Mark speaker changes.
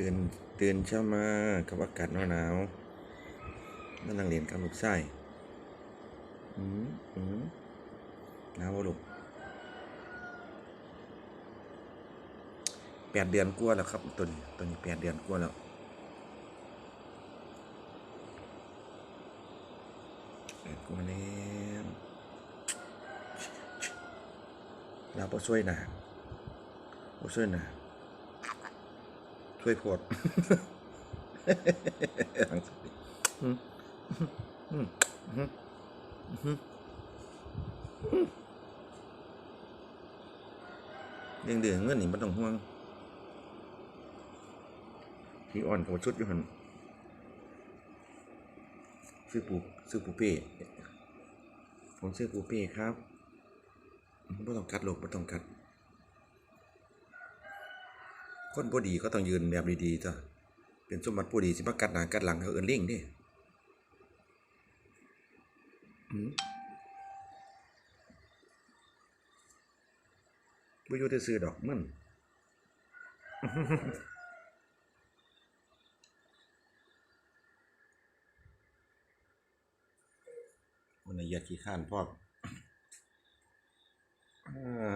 Speaker 1: ตื่นตื่นเช้ามากับอากาศหนาวๆนั่งนั่งเรียนกับลูกชายอืมอืมหนาวบ่ลูกแปดเดือนกว่าแล้วครับตัวนี้ตัวนี้แปดเดือนกว่าแล้วแปดกว่าแล้วเราบ่ช่วยหนาบ่ช่วยหนา วยโพดอืมอืมอืมอืมเดืองเดืองเงินนี่มันต้องห่วงที่อ่อนกับชุดอยู่หันซื้อปูซื้อปูเป้ผมซื้อปูเป้ครับไม่ต้องกัดหลกไม่ต้องกัด คนผู้ดีก็ต้องยืนแบบดีๆจ้ะเป็นสมบัติผู้ดีสิมากัดหน้ากัดหลังเขาเอินเล่งเดิอืมบ่อยู่ซื่อดอกมันมันละเอียดขี้ข้านพออ่า